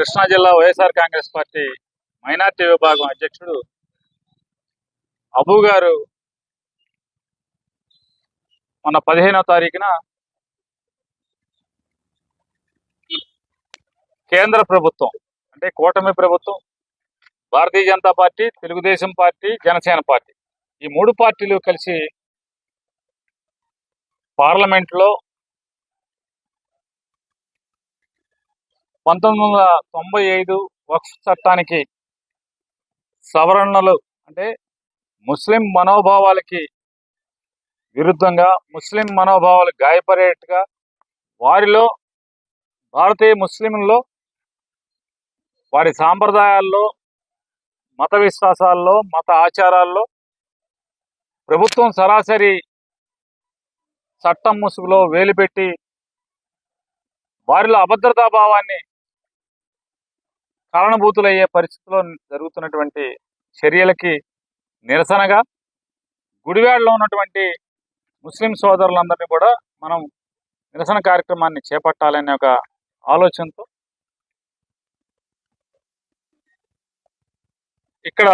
కృష్ణా జిల్లా YSR Congress party minority విభాగం అధ్యక్షుడు అబు గారు మొన్న పదిహేనవ తారీఖున కేంద్ర ప్రభుత్వం అంటే కూటమి ప్రభుత్వం Bharatiya Janata party Telugu Desam party Janasena party ఈ మూడు పార్టీలు కలిసి పార్లమెంట్లో పంతొమ్మిది వందల తొంభై ఐదు వక్ఫ్ చట్టానికి సవరణలు అంటే ముస్లిం మనోభావాలకి విరుద్ధంగా ముస్లిం మనోభావాలు గాయపడేట్టుగా వారిలో భారతీయ ముస్లింల్లో వారి సాంప్రదాయాల్లో మత విశ్వాసాల్లో మత ఆచారాల్లో ప్రభుత్వం సరాసరి చట్టం ముసుగులో వేలుపెట్టి వారిలో అభద్రతా భావాన్ని కారణభూతులయ్యే పరిస్థితిలో జరుగుతున్నటువంటి చర్యలకి నిరసనగా గుడివాడలో ఉన్నటువంటి ముస్లిం సోదరులందరినీ కూడా మనం నిరసన కార్యక్రమాన్ని చేపట్టాలనే ఒక ఆలోచనతో ఇక్కడ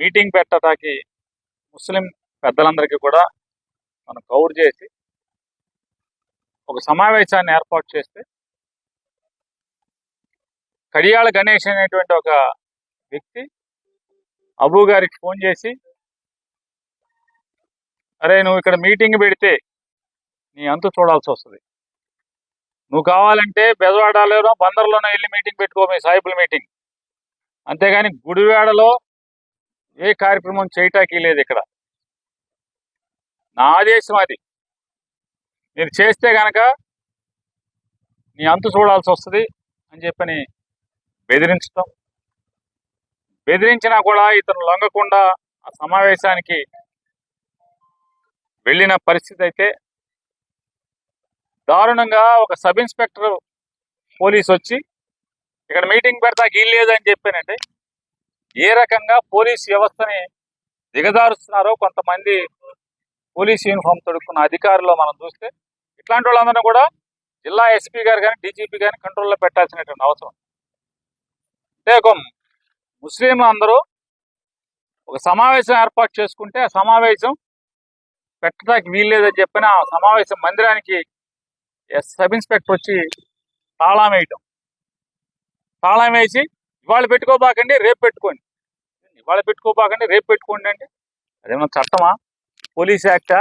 మీటింగ్ పెట్టడానికి ముస్లిం పెద్దలందరికీ కూడా మనం కవర్ చేసి ఒక సమావేశాన్ని ఏర్పాటు చేస్తే కడియాల గణేష్ అనేటువంటి ఒక వ్యక్తి అబు గారికి ఫోన్ చేసి అరే నువ్వు ఇక్కడ మీటింగ్ పెడితే నీ అంతు చూడాల్సి వస్తుంది. నువ్వు కావాలంటే బెజవాడలోనో బందర్లోనో వెళ్ళి మీటింగ్ పెట్టుకో మీ సాయిబుల్ మీటింగ్. అంతేగాని గుడివాడలో ఏ కార్యక్రమం చేయటానికి లేదు ఇక్కడ. నా ఆదేశం అది. మీరు చేస్తే గనక నీ అంతు చూడాల్సి వస్తుంది అని చెప్పని బెదిరించడం. బెదిరించినా కూడా ఇతను లొంగకుండా ఆ సమావేశానికి వెళ్ళిన పరిస్థితి అయితే దారుణంగా ఒక సబ్ ఇన్స్పెక్టర్ పోలీస్ వచ్చి ఇక్కడ మీటింగ్ పెడతా లేదని చెప్పానంటే ఏ రకంగా పోలీస్ వ్యవస్థని దిగజారుస్తున్నారో కొంతమంది పోలీస్ యూనిఫామ్ తొడుక్కున్న అధికారులు మనం చూస్తే ఇట్లాంటి వాళ్ళందరూ కూడా జిల్లా ఎస్పీ గారు కానీ డీజీపీ కానీ కంట్రోల్లో పెట్టాల్సినటువంటి అవసరం. అంటే ఒక ముస్లింలు అందరూ ఒక సమావేశం ఏర్పాటు చేసుకుంటే ఆ సమావేశం పెట్టడానికి వీల్లేదని చెప్పిన ఆ సమావేశం మందిరానికి ఎస్ సబ్ ఇన్స్పెక్టర్ వచ్చి తాళం వేయటం. తాళం వేసి ఇవాళ పెట్టుకోబాకండి రేపు పెట్టుకోండి. ఇవాళ పెట్టుకోబాకండి రేపు పెట్టుకోండి అంటే అదేమన్నా చట్టమా? పోలీస్ యాక్టా?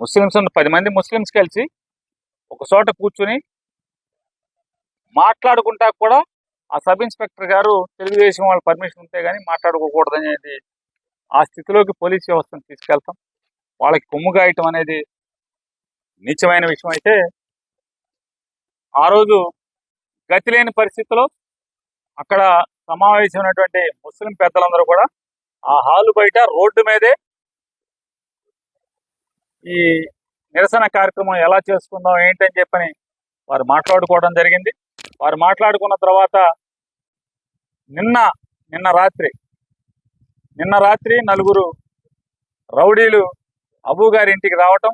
ముస్లిమ్స్ ఉన్న పది మంది ముస్లిమ్స్ కలిసి ఒక చోట కూర్చుని మాట్లాడుకుంటా కూడా ఆ సబ్ ఇన్స్పెక్టర్ గారు తెలుగుదేశం వాళ్ళ పర్మిషన్ ఉంటే కానీ మాట్లాడుకోకూడదు అనేది ఆ స్థితిలోకి పోలీస్ వ్యవస్థను తీసుకెళ్తాం. వాళ్ళకి కొమ్ము గాయటం అనేది నీచమైన విషయం అయితే ఆ రోజు గతి లేని పరిస్థితిలో అక్కడ సమావేశమైనటువంటి ముస్లిం పెద్దలందరూ కూడా ఆ హాలు బయట రోడ్డు మీదే ఈ నిరసన కార్యక్రమం ఎలా చేసుకుందాం ఏంటని చెప్పని వారు మాట్లాడుకోవడం జరిగింది. వారు మాట్లాడుకున్న తర్వాత నిన్న నిన్న రాత్రి నిన్న రాత్రి నలుగురు రౌడీలు అబ్బుగారి ఇంటికి రావటం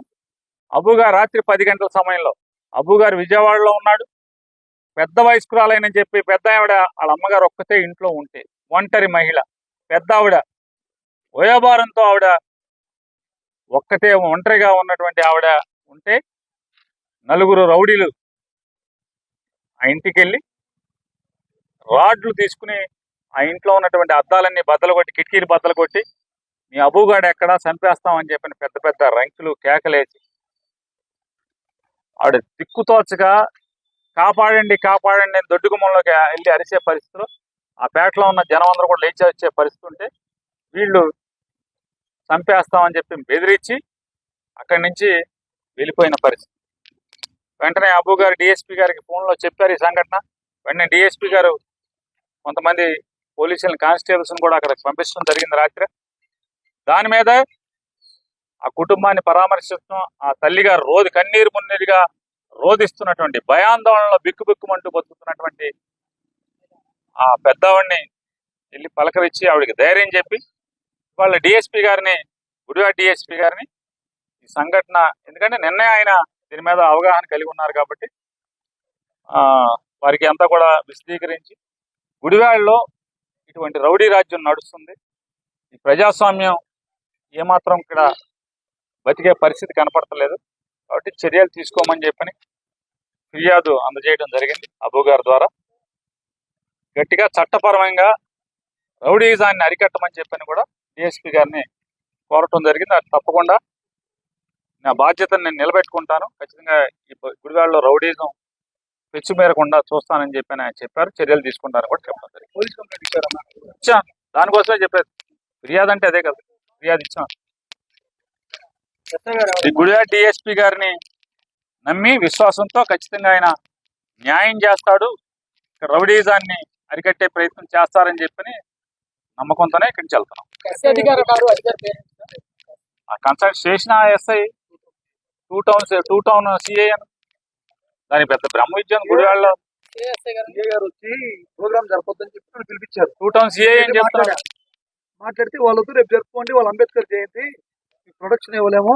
అబ్బుగారు రాత్రి పది గంటల సమయంలో అబ్బుగారు విజయవాడలో ఉన్నాడు. పెద్ద వయస్కురాలైనని చెప్పి పెద్ద ఆవిడ వాళ్ళ అమ్మగారు ఒక్కతే ఇంట్లో ఉంటే ఒంటరి మహిళ పెద్ద ఆవిడ వయోభారంతో ఆవిడ ఒక్కతే ఒంటరిగా ఉన్నటువంటి ఆవిడ ఉంటే నలుగురు రౌడీలు ఆ ఇంటికి వెళ్ళి రాడ్లు తీసుకుని ఆ ఇంట్లో ఉన్నటువంటి అద్దాలన్నీ బద్దలు కొట్టి కిటికీలు బద్దలు కొట్టి మీ అబుగాడు ఎక్కడా? చంపేస్తామని చెప్పిన పెద్ద పెద్ద రంకులు కేకలేసి ఆవిడ దిక్కుతోచగా కాపాడండి కాపాడండి అని దొడ్డుగుమ్మంలోకి వెళ్ళి అరిసే పరిస్థితిలో ఆ పేటలో ఉన్న జనం అందరూ కూడా లేచి వచ్చే పరిస్థితి ఉంటే వీళ్ళు చంపేస్తామని చెప్పి బెదిరించి అక్కడి నుంచి వెళ్ళిపోయిన పరిస్థితి. వెంటనే అబు గారు డిఎస్పీ గారికి ఫోన్లో చెప్పారు ఈ సంఘటన. వెంటనే డిఎస్పీ గారు కొంతమంది పోలీసులను కానిస్టేబుల్స్ని కూడా అక్కడ పంపించడం జరిగింది రాత్రి. దాని మీద ఆ కుటుంబాన్ని పరామర్శిస్తూ ఆ తల్లిగారు రోజు కన్నీరు మున్నీరుగా రోధిస్తున్నటువంటి భయాందోళనలో బిక్కుబిక్కుమంటూ బతుకుతున్నటువంటి ఆ పెద్దవాడిని వెళ్ళి పలకరించి ఆవిడకి ధైర్యం చెప్పి వాళ్ళ డిఎస్పీ గారిని గుడివాడ డిఎస్పీ గారిని ఈ సంఘటన ఎందుకంటే నిన్నే ఆయన దీని మీద అవగాహన కలిగి ఉన్నారు కాబట్టి వారికి అంతా కూడా విశదీకరించి గుడివాడలో ఇటువంటి రౌడీ రాజ్యం నడుస్తుంది. ఈ ప్రజాస్వామ్యం ఏమాత్రం ఇక్కడ బతికే పరిస్థితి కనపడతలేదు. కాబట్టి చర్యలు తీసుకోమని చెప్పని ఫిర్యాదు అందజేయడం జరిగింది అబు గారి ద్వారా. గట్టిగా చట్టపరమంగా రౌడీజాన్ని అరికట్టమని చెప్పని కూడా డిఎస్పీ గారిని కోరటం జరిగింది. అది తప్పకుండా నా బాధ్యతను నేను నిలబెట్టుకుంటాను. ఖచ్చితంగా ఈ గుడివాడలో రౌడీజం పెచ్చు మేరకుండా చూస్తానని చెప్పి ఆయన చెప్పారు. చర్యలు తీసుకుంటారని కూడా చెప్పడం జరిగింది. పోలీస్ కంప్లైంట్ దానికోసమే చెప్పేది. ఫిర్యాదు అంటే అదే కదా. ఫిర్యాదు ఇచ్చాను. ఈ గుడివాడ డిఎస్పీ గారిని నమ్మి విశ్వాసంతో ఖచ్చితంగా ఆయన న్యాయం చేస్తాడు. రౌడీజాన్ని అరికట్టే ప్రయత్నం చేస్తారని చెప్పని నమ్మకంతోనే ఇక్కడి నుంచి వెళ్తున్నాం ఆ కన్సల్ట్ చేసిన SI two town two town CI అని దాని పెద్ద బ్రహ్మ విద్య ఎస్ఐ గారు వచ్చి ప్రోగ్రామ్ జరపొద్దని చెప్పి పిలిపించారు. టూ టౌన్ సిఐ అని. మాట్లాడితే వాళ్ళతో రేపు జరుపుకోండి వాళ్ళ అంబేద్కర్ జయంతి ప్రొడక్షన్ ఇవ్వలేము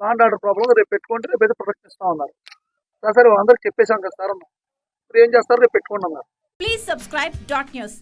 లాండ్ ఆర్డర్ ప్రాబ్లం రేపు పెట్టుకోండి రేపు అయితే ప్రొడక్షన్ ఇస్తా ఉన్నారు సార్ సరే వాళ్ళందరికి చెప్పేశాం కదా సార్ అన్న. మరి ఏం చేస్తారు? రేపు పెట్టుకోండి అన్నారు. Please subscribe dot news.